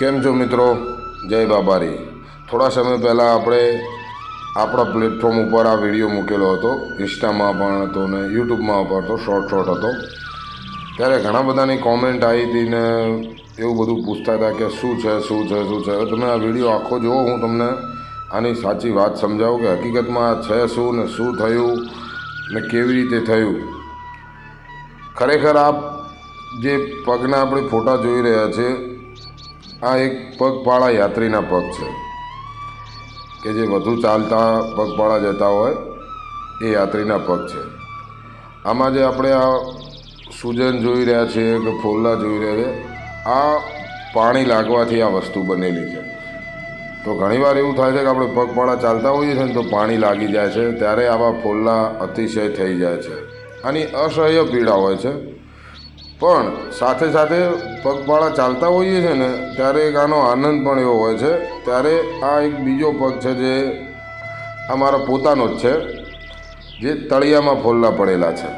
કેમ છો મિત્રો? જય બાબારી. થોડા સમય પહેલાં આપણે આપણા પ્લેટફોર્મ ઉપર આ વીડિયો મૂકેલો હતો. ઇન્સ્ટામાં પણ હતો ને યુટ્યુબમાં પણ હતો શોર્ટ શોર્ટ હતો. ત્યારે ઘણા બધાની કોમેન્ટ આવી હતી ને એવું બધું પૂછતા હતા કે શું છે શું છે શું છે? તમે આ વીડિયો આખો જુઓ, હું તમને આની સાચી વાત સમજાવું કે હકીકતમાં આ છે શું ને શું થયું ને કેવી રીતે થયું. ખરેખર આ જે પગના આપણે ફોટા જોઈ રહ્યા છે આ એક પગપાળા યાત્રીના પગ છે. કે જે વધુ ચાલતા પગપાળા જતા હોય, એ યાત્રીના પગ છે. આમાં જે આપણે આ સૂજન જોઈ રહ્યા છીએ કે ફોલ્લા જોઈ રહ્યા છે, આ પાણી લાગવાથી આ વસ્તુ બનેલી છે. તો ઘણીવાર એવું થાય છે કે આપણે પગપાળા ચાલતા હોઈએ છીએ ને તો પાણી લાગી જાય છે, ત્યારે આવા ફોલ્લા અતિશય થઈ જાય છે. આની અસહ્ય પીડા હોય છે. પણ સાથે સાથે પગપાળા ચાલતા હોઈએ છીએ ને, ત્યારે એક આનો આનંદ પણ એવો હોય છે. ત્યારે આ એક બીજો પગ છે જે અમારા પોતાનો જ છે, જે તળિયામાં ફોલ્લા પડેલા છે.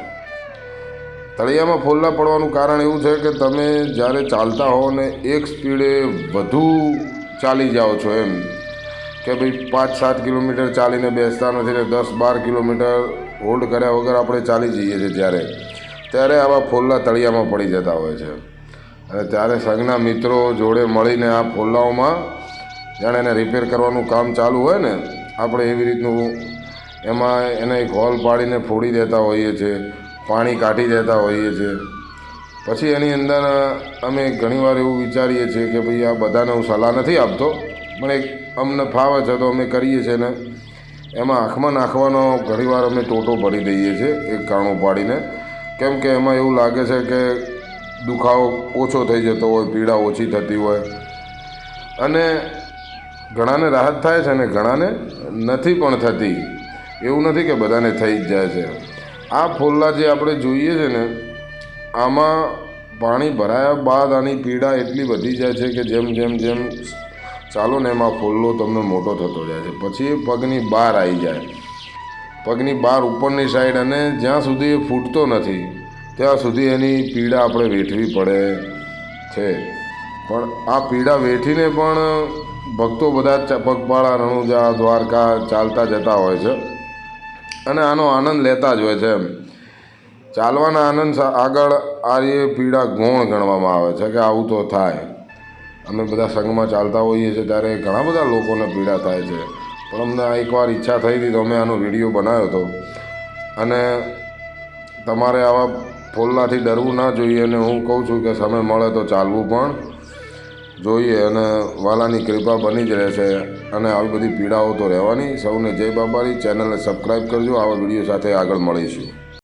તળિયામાં ફોલ્લા પડવાનું કારણ એવું છે કે તમે જ્યારે ચાલતા હો ને, એક સ્પીડે વધુ ચાલી જાઓ છો એમ. કે ભાઈ પાંચ સાત કિલોમીટર ચાલીને બેસતા નથી ને દસ બાર કિલોમીટર હોલ્ડ કર્યા વગર આપણે ચાલી જઈએ છીએ જ્યારે ત્યારે આવા ફોલ્લા તળિયામાં પડી જતા હોય છે. અને ત્યારે સંઘના મિત્રો જોડે મળીને આ ફોલ્લાઓમાં જાણે એને રિપેર કરવાનું કામ ચાલુ હોય ને, આપણે એવી રીતનું એમાં એને એક હોલ પાડીને ફોડી દેતા હોઈએ છીએ પાણી કાઢી દેતા હોઈએ છીએ પછી એની અંદર અમે ઘણીવાર એવું વિચારીએ છીએ કે ભાઈ આ બધાને હું સલાહ નથી આપતો, પણ એક અમને ફાવે છે તો અમે કરીએ છીએ ને. એમાં આંખમાં નાખવાનો ઘણીવાર અમે ટોટો ભરી દઈએ છીએ, એક કાણું પાડીને. કેમ કે એમાં એવું લાગે છે કે દુખાવો ઓછો થઈ જતો હોય, પીડા ઓછી થતી હોય. અને ઘણાને રાહત થાય છે અને ઘણાને નથી પણ થતી. એવું નથી કે બધાને થઈ જ જાય છે. આ ફોલ્લા જે આપણે જોઈએ છે ને, આમાં પાણી ભરાયા બાદ આની પીડા એટલી વધી જાય છે કે જેમ જેમ જેમ ચાલો ને એમાં ફોલ્લો તમને મોટો થતો જાય છે. પછી એ પગની બહાર આવી જાય. પગની બહાર ઉપરની સાઈડ અને જ્યાં સુધી એ ફૂટતો નથી, ત્યાં સુધી એની પીડા આપણે વેઠવી પડે છે. પણ આ પીડા વેઠીને પણ ભક્તો બધા પગપાળા, રણુજા, દ્વારકા ચાલતા જતા હોય છે. અને આનો આનંદ લેતા જ હોય છે એમ. ચાલવાના આનંદ આગળ આ એ પીડા ગૌણ ગણવામાં આવે છે કે આવું તો થાય. અમે બધા સંઘમાં ચાલતા હોઈએ છીએ ત્યારે ઘણા બધા લોકોને પીડા થાય છે. પણ અમને આ એકવાર ઈચ્છા થઈ હતી તો અમે આનો વીડિયો બનાવ્યો હતો. અને તમારે આવા ફોલ્લાથી ડરવું ના જોઈએ અને હું કહું છું કે સમય મળે તો ચાલવું પણ જોઈએ અને વાલાની કૃપા બની જ રહેશે અને આવી બધી પીડાઓ તો રહેવાની. સૌને જય બાબારી. ચેનલને સબસ્ક્રાઈબ કરજો. આવા વીડિયો સાથે આગળ મળીશું.